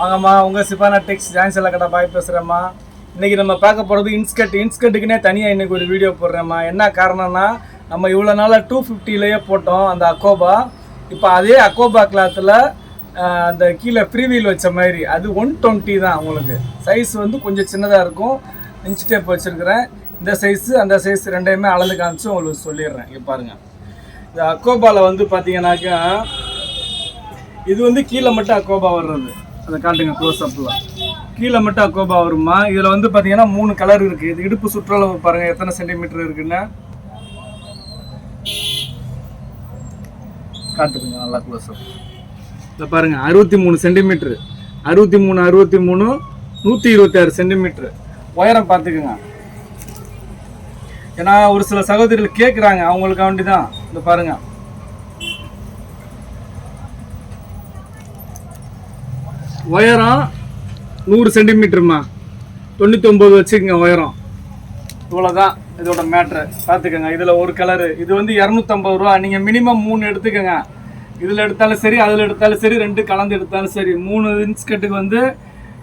வாங்கம்மா உங்கள் சிபானா டெக்ஸ் ஜான்சல கடை பாய் பேசுகிறேம்மா இன்றைக்கி நம்ம பார்க்க போகிறது இன்ஸ்கட். இன்ஸ்கட்டுக்குனே தனியாக இன்றைக்கி ஒரு வீடியோ போடுறேம்மா. என்ன காரணம்னா நம்ம இவ்வளோ நாளாக டூ ஃபிஃப்டிலேயே போட்டோம் அந்த அக்கோபா. இப்போ அதே அக்கோபா கிளாத்தில் அந்த கீழே ஃப்ரீவீல் வச்ச மாதிரி. அது ஒன் டுவெண்ட்டி தான் உங்களுக்கு. சைஸ் வந்து கொஞ்சம் சின்னதாக இருக்கும். இன்ச் டேப் வச்சுருக்கிறேன். இந்த சைஸு அந்த சைஸ் ரெண்டையுமே அளந்து காமிச்சு உங்களுக்கு சொல்லிடுறேன். இங்கே பாருங்கள் இந்த அக்கோபாவில் வந்து பார்த்தீங்கன்னாக்கா இது வந்து கீழே மட்டும் அக்கோபா வர்றது. அதை காட்டுங்க க்ளோஸ் அப்பில் கீழே மட்டும் அக்கோபா வருமா? இதில் வந்து பார்த்தீங்கன்னா மூணு கலர் இருக்குது இது இடுப்பு சுற்றளவு பாருங்கள் எத்தனை சென்டிமீட்டர் இருக்குன்னு. காட்டுக்குங்க நல்லா க்ளோஸ் அப் இதை பாருங்கள் அறுபத்தி மூணு சென்டிமீட்ரு அறுபத்தி மூணு அறுபத்தி மூணு நூற்றி இருபத்தாறு சென்டிமீட்ரு உயரம் பார்த்துக்குங்க. ஏன்னா ஒரு சில சகோதரிகள் கேட்குறாங்க அவங்களுக்கு வேண்டி தான் இந்த பாருங்கள் உயரம் நூறு சென்டிமீட்டருமா? தொண்ணூற்றி ஒம்பது வச்சுக்கோங்க உயரம். இவ்வளோதான் இதோட மேட்ரு பார்த்துக்கோங்க இதில் ஒரு கலரு இது வந்து இரநூத்தம்பது ரூபா. நீங்கள் மினிமம் மூணு எடுத்துக்கோங்க. இதில் எடுத்தாலும் சரி அதில் எடுத்தாலும் சரி ரெண்டு கலந்து எடுத்தாலும் சரி. மூணு இன்ஸ்கர்ட்டுக்கு வந்து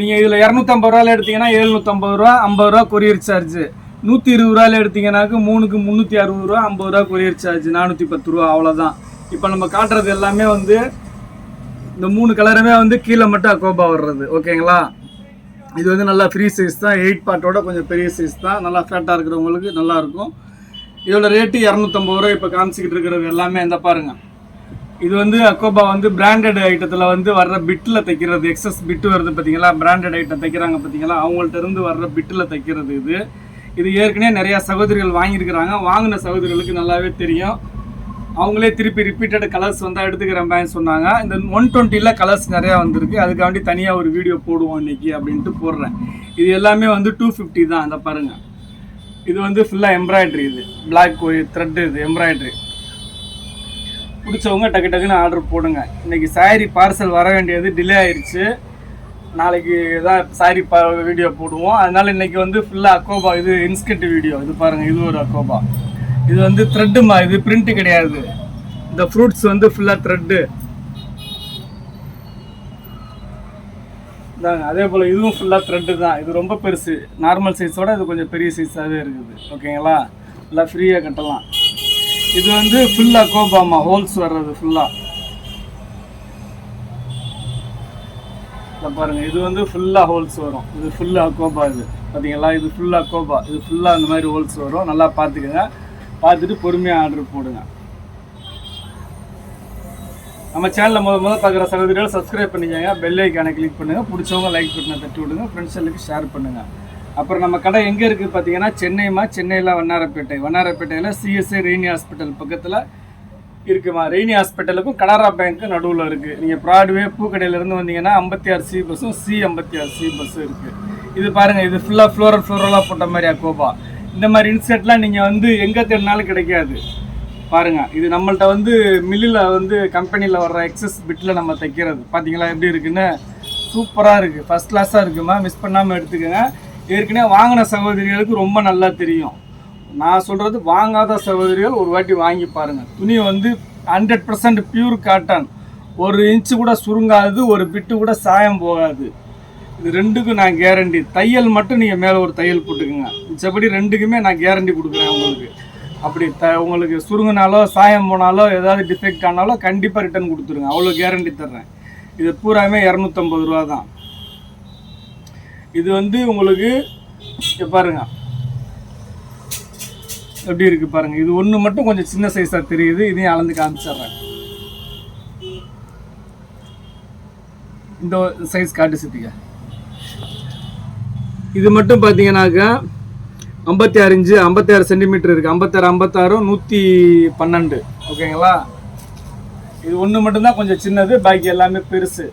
நீங்கள் இதில் இரநூத்தம்பது ரூபாயில் எடுத்தீங்கன்னா எழுநூற்றம்பது ரூபா ஐம்பது ரூபா கொரியர் சார்ஜ் நூற்றி இருபது ரூபாயில் எடுத்தீங்கன்னாக்கு மூணுக்கு முந்நூற்றி அறுபது ரூபா ஐம்பது ரூபா கொரியர் சார்ஜ் நானூற்றி பத்து ரூபா அவ்வளோதான் இப்போ நம்ம காட்டுறது எல்லாமே வந்து இந்த மூணு கலருமே வந்து கீழே மட்டும் அக்கோபா வர்றது ஓகேங்களா? இது வந்து நல்லா ஃப்ரீ சைஸ் தான். எயிட் பார்ட்டோட கொஞ்சம் பெரிய சைஸ் தான். நல்லா ஃபேட்டாக இருக்கிறவங்களுக்கு நல்லாயிருக்கும் இதோட ரேட்டு இரநூத்தம்பது ரூபா இப்போ காமிச்சிக்கிட்டு இருக்கிறது எல்லாமே இந்த பாருங்கள் இது வந்து அக்கோபா வந்து பிராண்டட் ஐட்டத்தில் வந்து வர்ற பிட்டில் தைக்கிறது எக்ஸஸ் பிட்டு வருது பார்த்தீங்களா பிராண்டட் ஐட்டம் தைக்கிறாங்க பார்த்தீங்களா அவங்கள்ட்ட இருந்து வர்ற பிட்டில் தைக்கிறது இது. இது ஏற்கனவே நிறையா சகோதரிகள் வாங்கியிருக்கிறாங்க. வாங்கின சகோதரிகளுக்கு நல்லாவே தெரியும். அவங்களே திருப்பி ரிப்பீட்டட் கலர்ஸ் வந்தால் எடுத்துக்கிறேன் சொன்னாங்க. இந்த ஒன் டுவெண்ட்டியில் கலர்ஸ் நிறையா வந்திருக்கு. அதுக்காண்டி தனியாக ஒரு வீடியோ போடுவோம் இன்னைக்கு அப்படின்ட்டு போடுறேன். இது எல்லாமே வந்து டூ ஃபிஃப்டி தான். அந்த பாருங்கள் இது வந்து ஃபுல்லாக எம்ப்ராய்ட்ரி இது. பிளாக் த்ரெட் இது எம்ப்ராய்ட்ரி பிடிச்சவங்க டக்கு டக்குன்னு ஆர்டர் போடுங்க. இன்றைக்கி சாரி பார்சல் வர வேண்டியது டிலே ஆயிடுச்சு. நாளைக்கு தான் சாரி பா வீடியோ போடுவோம். அதனால் இன்னைக்கு வந்து ஃபுல்லாக அக்கோபா இது இன்ஸ்கர்ட் வீடியோ இது பாருங்கள் இது ஒரு அக்கோபா இது வந்து த்ரெட்டுமா இது பிரிண்ட் கிடையாது. இந்த ஃப்ரூட்ஸ் வந்து ஃபுல்லாக த்ரெட்டு இதாங்க அதே போல் இதுவும் ஃபுல்லாக த்ரெட்டு தான். இது ரொம்ப பெருசு. நார்மல் சைஸோட இது கொஞ்சம் பெரிய சைஸாகவே இருக்குது. ஓகேங்களா? ஃபுல்லாக ஃப்ரீயாக கட்டலாம். இது வந்து ஃபுல்லாக கோபாமா ஹோல்ஸ் வர்றது ஃபுல்லாக பாருங்க இது வந்து ஃபுல்லாக ஹோல்ஸ் வரும். இது ஃபுல்லாக கோபா இது. பார்த்தீங்களா இது ஃபுல்லாக கோபா. இது ஃபுல்லாக அந்த மாதிரி ஹோல்ஸ் வரும். நல்லா பார்த்துக்கோங்க. பார்த்துட்டு பொறுமையாக ஆர்டர் போடுங்க. நம்ம சேனலில் முத முதல் பார்க்குற சகோதரிகள் சப்ஸ்கிரைப் பண்ணிக்கோங்க பெல் ஐக்கானை கிளிக் பண்ணுங்கள் பிடிச்சவங்க லைக் பட்டனை தட்டி விடுங்க ஃப்ரெண்ட்ஸ் ஷேர் பண்ணுங்கள் அப்புறம் நம்ம கடை எங்கே இருக்குது பார்த்தீங்கன்னா சென்னைமா சென்னையில் வண்ணாரப்பேட்டை. வண்ணாரப்பேட்டையில் சிஎஸ்ஐ ரெய்னி ஹாஸ்பிட்டல் பக்கத்தில் இருக்குமா? ரெய்னி ஹாஸ்பிட்டலுக்கும் கனரா பேங்க்கும் நடுவில் இருக்குது நீங்கள் ப்ராட்வே பூக்கடையிலேருந்து வந்தீங்கன்னா ஐம்பத்தி ஆறு சி பஸ்ஸும் சி ஐம்பத்தி ஆறு சி பஸ்ஸும் இருக்குது இது பாருங்கள் இது ஃபுல்லாக ஃப்ளோரல் ஃப்ளோரலாக போட்ட மாதிரி அக்கோபா இந்த மாதிரி இன்செட்லாம் நீங்கள் வந்து எங்கே தேடினாலும் கிடைக்காது. பாருங்கள் இது நம்மள்ட்ட வந்து மில்லில் வந்து கம்பெனியில் வர்ற எக்ஸஸ் பிட்டில் நம்ம தைக்கிறது. பார்த்தீங்களா எப்படி இருக்குன்னு? சூப்பராக இருக்குது ஃபஸ்ட் கிளாஸாக இருக்குமா? மிஸ் பண்ணாமல் எடுத்துக்கோங்க. ஏற்கனவே வாங்கின சகோதரிகளுக்கு ரொம்ப நல்லா தெரியும். நான் சொல்கிறது வாங்காத சகோதரிகள் ஒரு வாட்டி வாங்கி பாருங்கள் துணி வந்து ஹண்ட்ரட் பர்சன்ட் பியூர் காட்டன் ஒரு இன்ச்சு கூட சுருங்காது ஒரு பிட்டு கூட சாயம் போகாது. இது ரெண்டுக்கும் நான் கேரண்டி தையல் மட்டும் நீங்கள் மேலே ஒரு தையல் போட்டுக்கோங்க. மிச்சபடி ரெண்டுக்குமே நான் கேரண்டி கொடுக்குறேன் உங்களுக்கு. அப்படி த உங்களுக்கு சுருங்கினாலோ சாயம் போனாலோ ஏதாவது டிஃபெக்ட் ஆனாலோ கண்டிப்பாக ரிட்டர்ன் கொடுத்துருங்க. அவ்வளோ கேரண்டி தர்றேன். இது பூராமே இரநூத்தம்பது ரூபா தான். இது வந்து உங்களுக்கு பாருங்க. எப்படி இருக்கு பாருங்க. இது ஒன்று மட்டும் கொஞ்சம் சின்ன சைஸாக தெரியுது. இதையும் அளந்து காமிச்சிடுறேன். இந்த சைஸ் காட்டு சித்திக்க இது மட்டும் பார்த்தீங்கன்னாக்கா ஐம்பத்தி ஆறு இன்ச்சு ஐம்பத்தி ஆறு சென்டிமீட்டர் இருக்குது ஐம்பத்தாறு ஐம்பத்தாறும் நூற்றி பன்னெண்டு. ஓகேங்களா? இது ஒன்று மட்டும்தான் கொஞ்சம் சின்னது பாக்கி எல்லாமே பெருசு.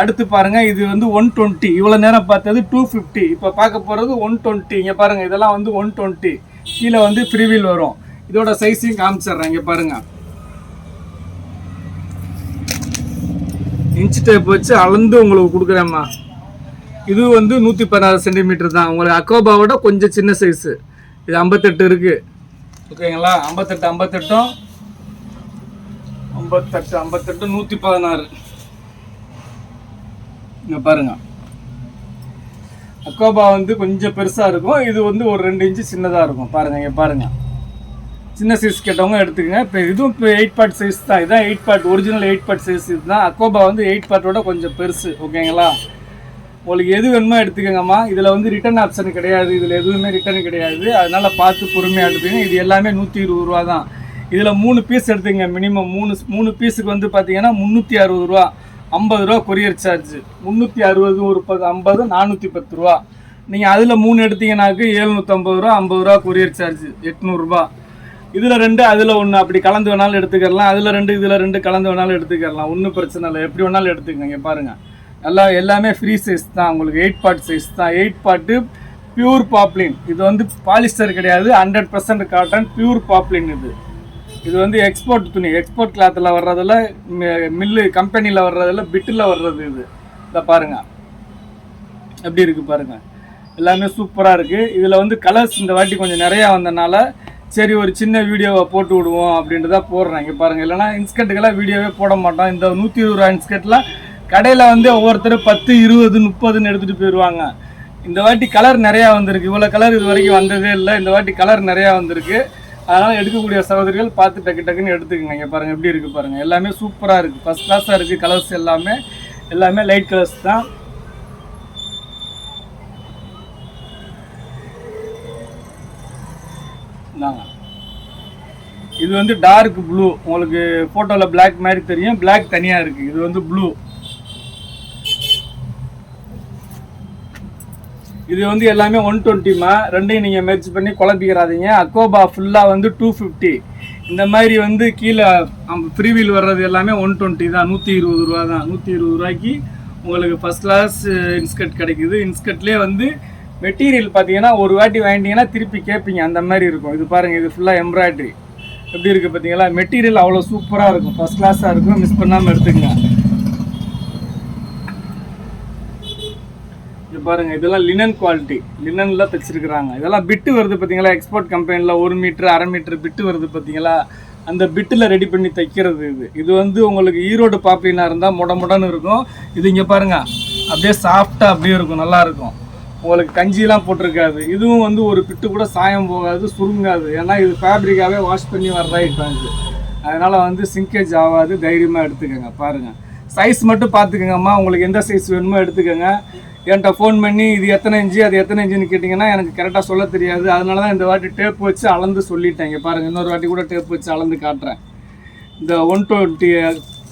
அடுத்து பாருங்கள் இது வந்து ஒன் டுவெண்ட்டி இவ்வளோ நேரம் பார்த்தது டூ ஃபிஃப்டி இப்போ பார்க்க போகிறது ஒன் டுவெண்ட்டி இங்கே பாருங்கள் இதெல்லாம் வந்து ஒன் டுவெண்ட்டி கீழே வந்து ஃப்ரீவீல் வரும். இதோட சைஸையும் காமிச்சிடுறேன் இங்கே பாருங்கள் இன்ச் டேப் வச்சு அளந்து உங்களுக்கு கொடுக்குறேம்மா இது வந்து நூற்றி பதினாறு சென்டிமீட்டர் தான். உங்களுக்கு அக்கோபாவோட கொஞ்சம் சின்ன சைஸு இது ஐம்பத்தெட்டு இருக்குது ஓகேங்களா? ஐம்பத்தெட்டு ஐம்பத்தெட்டும். ஐம்பத்தெட்டு ஐம்பத்தெட்டு நூற்றி பதினாறு. இங்கே பாருங்க. அக்கோபா வந்து கொஞ்சம் பெருசாக இருக்கும். இது வந்து ஒரு ரெண்டு இன்ச்சு சின்னதாக இருக்கும். பாருங்கள் இங்கே பாருங்கள் சின்ன சைஸ் கேட்டவங்க எடுத்துக்கங்க. இப்போ இதுவும் இப்போ எயிட் பார்ட் சைஸ் தான். இதான் eight part original eight part size இதுதான். அக்கோபா வந்து எயிட் பார்ட்டோட கொஞ்சம் பெருசு. ஓகேங்களா? உங்களுக்கு எது வேணுமோ எடுத்துக்கோங்கம்மா. இதில் வந்து ரிட்டர்ன் ஆப்ஷன் கிடையாது. இதில் எதுவுமே ரிட்டர்ன் கிடையாது. அதனால் பார்த்து பொறுமையாக எடுத்துக்கங்க. இது எல்லாமே நூற்றி இருபது ரூபா தான். இதில் மூணு பீஸ் எடுத்துங்க மினிமம் மூணு மூணு பீஸுக்கு வந்து பார்த்தீங்கன்னா முந்நூற்றி அறுபது ரூபா. ஐம்பது ரூபா கொரியர் சார்ஜ் முந்நூற்றி அறுபது ஒரு பத்து ஐம்பது நானூற்றி பத்து ரூபா. நீங்கள் அதில் மூணு எடுத்தீங்கன்னாக்கு எழுநூற்றம்பது ரூபா ஐம்பது ரூபா கொரியர் சார்ஜ் எட்நூறுரூபா இதில் ரெண்டு அதில் ஒன்று அப்படி கலந்து வேணாலும் எடுத்துக்கலாம் அதில் ரெண்டு இதில் ரெண்டு கலந்து வேணாலும் எடுத்துக்கலாம் ஒன்றும் பிரச்சனை இல்லை. எப்படி வேணாலும் எடுத்துக்கங்க. பாருங்கள் நல்லா எல்லாமே ஃப்ரீ சைஸ் தான். உங்களுக்கு எயிட் பார்ட் சைஸ் தான். எயிட் பார்ட்டு பியூர் பாப்ளின் இது வந்து பாலிஸ்டர் கிடையாது. Hundred percent cotton pure poplin இது. இது வந்து எக்ஸ்போர்ட் துணி. எக்ஸ்போர்ட் கிளாத்தில் வர்றதில் மில்லு கம்பெனியில் வர்றதில் பிட்டில் வர்றது இது. இதை பாருங்கள் எப்படி இருக்குது பாருங்கள் எல்லாமே சூப்பராக இருக்குது இதில் வந்து கலர்ஸ் இந்த வாட்டி கொஞ்சம் நிறையா வந்தனால சரி ஒரு சின்ன வீடியோவை போட்டு விடுவோம் அப்படின்ட்டு தான் போடுறேன். இங்கே பாருங்கள் இல்லைன்னா இன்ஸ்கர்ட்டுக்கெல்லாம் வீடியோவே போட மாட்டோம். இந்த நூற்றி இருபது ரூபா இன்ஸ்கர்ட்லாம் கடையில் வந்து ஒவ்வொருத்தர் பத்து இருபது முப்பதுன்னு எடுத்துகிட்டு போயிடுவாங்க இந்த வாட்டி கலர் நிறையா வந்திருக்கு. இவ்வளோ கலர் இது வரைக்கும் வந்ததே இல்லை. இந்த வாட்டி கலர் நிறையா வந்திருக்கு. அதனால் எடுக்கக்கூடிய சகோதரிகள் பார்த்து டக்கு டக்குன்னு எடுத்துக்கங்க. இங்கே பாருங்கள் எப்படி இருக்குது பாருங்கள் எல்லாமே சூப்பராக இருக்குது ஃபஸ்ட் கிளாஸாக இருக்குது கலர்ஸ் எல்லாமே. எல்லாமே லைட் கலர்ஸ் தான். இந்தாங்க. இது வந்து டார்க் ப்ளூ உங்களுக்கு ஃபோட்டோவில் பிளாக் மாதிரி தெரியும். பிளாக் தனியாக இருக்குது இது வந்து ப்ளூ இது வந்து எல்லாமே ஒன் டுவெண்ட்டிமா ரெண்டையும் நீங்கள் மெர்ச் பண்ணி குழப்பிக்கிறாதீங்க. அக்கோபா ஃபுல்லாக வந்து டூ ஃபிஃப்டி இந்த மாதிரி வந்து கீழே ஃப்ரீவீல் வர்றது எல்லாமே ஒன் டுவெண்ட்டி தான். நூற்றி இருபது ரூபா தான். நூற்றி இருபது ரூபாய்க்கு உங்களுக்கு ஃபஸ்ட் கிளாஸ் இன்ஸ்கர்ட் கிடைக்குது. இன்ஸ்கர்ட்லேயே வந்து மெட்டீரியல் பார்த்தீங்கன்னா ஒரு வாட்டி வாங்கிட்டீங்கன்னா திருப்பி கேட்பீங்க. அந்த மாதிரி இருக்கும். இது பாருங்கள் இது ஃபுல்லாக எம்ப்ராய்டரி எப்படி இருக்குது பார்த்தீங்களா? மெட்டீரியல் அவ்வளோ சூப்பராக இருக்கும். ஃபஸ்ட் கிளாஸாக இருக்கும். மிஸ் பண்ணாமல் எடுத்துக்கலாம் பாருங்கள் பாருங்க இதெல்லாம் லினன் குவாலிட்டி லினன்ல தைச்சிருக்கிறாங்க. இதெல்லாம் பிட்டு வருது பார்த்தீங்களா எக்ஸ்போர்ட் கம்பெனியில் ஒரு மீட்ரு அரை மீட்ரு பிட்டு வருது பார்த்தீங்களா அந்த பிட்டில் ரெடி பண்ணி தைக்கிறது இது. இது வந்து உங்களுக்கு ஈரோடு பாப்பினா இருந்தால் முட முடன்னு இருக்கும். இது இங்கே பாருங்க அப்படியே சாஃப்டாக அப்படியே இருக்கும் நல்லா இருக்கும். உங்களுக்கு கஞ்சிலாம் போட்டிருக்காது. இதுவும் வந்து ஒரு பிட்டு கூட சாயம் போகாது சுருங்காது. ஏன்னா இது ஃபேப்ரிக்காகவே வாஷ் பண்ணி வர்றதா இருக்காங்க அதனால் வந்து சிங்கேஜ் ஆகாது தைரியமாக எடுத்துக்கோங்க பாருங்கள் சைஸ் மட்டும் பார்த்துக்கோங்கம்மா. உங்களுக்கு எந்த சைஸ் வேணுமோ எடுத்துக்கோங்க. என்கிட்ட ஃபோன் பண்ணி இது எத்தனை இன்ச்சு அது எத்தனை இன்ச்சுன்னு கேட்டிங்கன்னா எனக்கு கரெக்டாக சொல்ல தெரியாது. அதனால தான் இந்த வாட்டி டேப் வச்சு அளந்து சொல்லிட்டேன். இங்கே பாருங்கள் இன்னொரு வாட்டி கூட டேப் வச்சு அளந்து காட்டுறேன். இந்த ஒன் டுவெண்ட்டி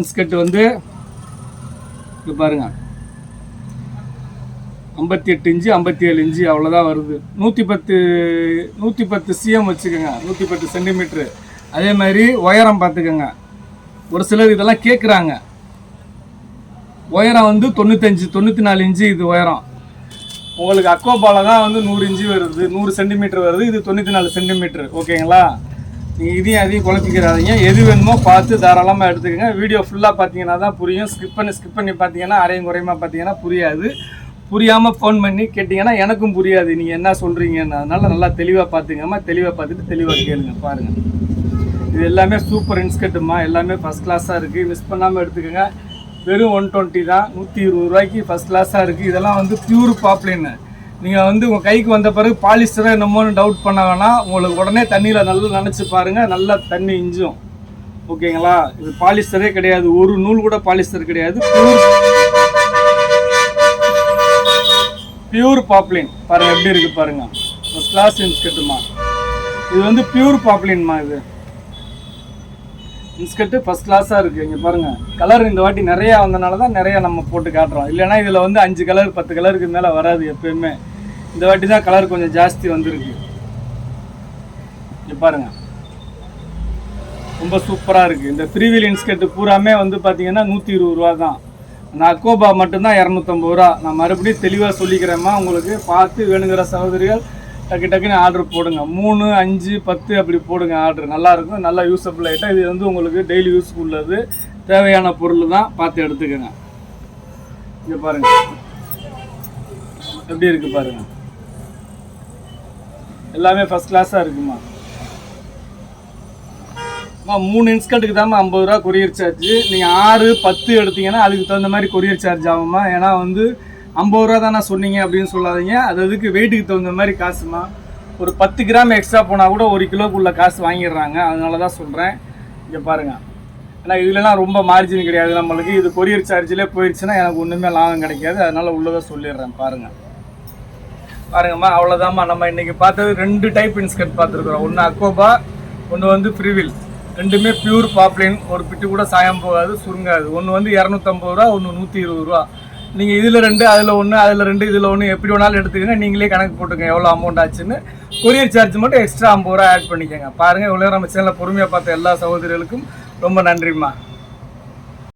இன்ஸ்கட் வந்து இது பாருங்கள் ஐம்பத்தி எட்டு இன்ச்சு ஐம்பத்தி ஏழு இன்ச்சு அவ்வளோதான் வருது. நூற்றி பத்து நூற்றி பத்து சிஎம் வச்சுக்கோங்க. நூற்றி பத்து சென்டிமீட்ரு அதே மாதிரி உயரம் பார்த்துக்கோங்க. ஒரு சிலர் இதெல்லாம் கேட்குறாங்க உயரம் வந்து தொண்ணூத்தஞ்சு தொண்ணூற்றி நாலு இன்ச்சு இது உயரம். உங்களுக்கு அக்கோபால தான் வந்து நூறு இன்ச்சு வருது நூறு சென்டிமீட்டர் வருது இது தொண்ணூற்றி நாலு சென்டிமீட்டர் ஓகேங்களா? நீங்கள் இதையும் அதையும் குழப்பிக்கிறாதீங்க எது வேணுமோ பார்த்து தாராளமாக எடுத்துக்கோங்க. வீடியோ ஃபுல்லாக பார்த்தீங்கன்னா தான் புரியும். ஸ்கிப் பண்ணி ஸ்கிப் பண்ணி பார்த்தீங்கன்னா அரையும் குறையுமா பார்த்தீங்கன்னா புரியாது. புரியாமல் ஃபோன் பண்ணி கேட்டிங்கன்னா எனக்கும் புரியாது. நீங்கள் என்ன சொல்கிறீங்கன்னு அதனால் நல்லா தெளிவாக பார்த்துங்கம்மா தெளிவாக பார்த்துட்டு தெளிவாக கேளுங்க பாருங்கள் இது எல்லாமே சூப்பர் இன்ஸ்கட்டுமா எல்லாமே ஃபஸ்ட் கிளாஸாக இருக்குது மிஸ் பண்ணாமல் எடுத்துக்கோங்க. வெறும் ஒன் டுவெண்ட்டி தான். நூற்றி இருபது ரூபாய்க்கு ஃபஸ்ட் கிளாஸாக இருக்குது இதெல்லாம் வந்து பியூர் பாப்ளின்னு நீங்கள் வந்து உங்கள் கைக்கு வந்த பிறகு பாலிஸ்டராக என்னமோன்னு டவுட் பண்ண வேணாம். உங்களுக்கு உடனே தண்ணியில் நல்லா நினச்சி பாருங்கள் நல்லா தண்ணி இஞ்சும். ஓகேங்களா இது பாலிஸ்டரே கிடையாது. ஒரு நூல் கூட பாலிஸ்டர் கிடையாது. பியூர் பியூர் பாப்ளின் பாருங்கள் எப்படி இருக்குது பாருங்கள் ஃபஸ்ட் கிளாஸ் இன்ஸ்கட்டுமா இது வந்து பியூர் பாப்ளின்மா இது? இன்ஸ்கர்ட்டு ஃபஸ்ட் கிளாஸாக இருக்குது இங்கே பாருங்கள் கலர் இந்த வாட்டி நிறையா வந்தனால தான் நிறையா நம்ம போட்டு காட்டுறோம். இல்லைன்னா இதில் வந்து அஞ்சு கலர் பத்து கலருக்கு மேலே வராது எப்பயுமே. இந்த வாட்டி தான் கலர் கொஞ்சம் ஜாஸ்தி வந்திருக்கு. இங்கே பாருங்கள் ரொம்ப சூப்பராக இருக்குது இந்த ஃப்ரீவீல் இன்ஸ்கர்ட்டு பூராமே வந்து பார்த்தீங்கன்னா நூற்றி இருபது ரூபா தான். நான் அக்கோபா மட்டும்தான் இரநூத்தம்பது ரூபா. நான் மறுபடியும் தெளிவாக சொல்லிக்கிறேம்மா. உங்களுக்கு பார்த்து வேணுங்கிற சகோதரிகள் டக்கு டக்குன்னு ஆர்டர் போடுங்க. மூணு அஞ்சு பத்து அப்படி போடுங்க ஆர்டர் நல்லாயிருக்கும். நல்லா யூஸபிள் ஐட்டம் இது வந்து உங்களுக்கு டெய்லி யூஸ்ஃபுல்லது உள்ளது. தேவையான பொருள் தான் பார்த்து எடுத்துக்கோங்க. இங்கே பாருங்க. எப்படி இருக்கு பாருங்க. எல்லாமே ஃபர்ஸ்ட் கிளாஸாக இருக்குமா? அம்மா, மூணு இன்ஸ்கண்ட்டுக்கு தாம்மா ஐம்பது ரூபா கொரியர் சார்ஜ் நீங்கள் ஆறு பத்து எடுத்தீங்கன்னா அதுக்கு தகுந்த மாதிரி கொரியர் சார்ஜ் ஆகுமா ஏன்னா வந்து ஐம்பது ரூபா தானே சொன்னீங்க அப்படின்னு சொல்லாதீங்க. அது அதுக்கு வெயிட்டுக்கு தகுந்த மாதிரி காசுமா? ஒரு பத்து கிராம் எக்ஸ்ட்ரா போனால் கூட ஒரு கிலோக்குள்ள காசு வாங்கிடுறாங்க. அதனால தான் சொல்கிறேன் இங்கே பாருங்கள் ஏன்னா இதுலலாம் ரொம்ப மார்ஜின் கிடையாது நம்மளுக்கு. இது கொரியர் சார்ஜிலே போயிடுச்சுன்னா எனக்கு ஒன்றுமே லாபம் கிடைக்காது. அதனால உள்ளதாக சொல்லிடுறேன். பாருங்கள் பாருங்கம்மா அவ்வளோதாம்மா நம்ம இன்னைக்கு பார்த்தது ரெண்டு டைப் இன்ஸ்கர்ட் பார்த்துருக்குறோம். ஒன்று அக்கோபா ஒன்று வந்து ஃப்ரீவில் ரெண்டுமே பியூர் பாப்ளின் ஒரு பிட்டு கூட சாயம் போகாது சுருங்காது. ஒன்று வந்து இரநூத்தம்பது ரூபா ஒன்று நூற்றி இருபது ரூபா. நீங்கள் இதில் ரெண்டு அதில் ஒன்று அதில் ரெண்டு இதில் ஒன்று எப்படி வேணாலும் எடுத்துக்கங்க. நீங்களே கணக்கு போட்டுங்க எவ்வளோ அமௌண்ட் ஆச்சுன்னு. கொரியர் சார்ஜ் மட்டும் எக்ஸ்ட்ரா ஐம்பது ரூபா ஆட் பண்ணிக்கோங்க. பாருங்கள் இவ்வளோ நம்ம சேனலில் பொறுமையாக பார்த்த எல்லா சகோதரிகளுக்கும் ரொம்ப நன்றிம்மா.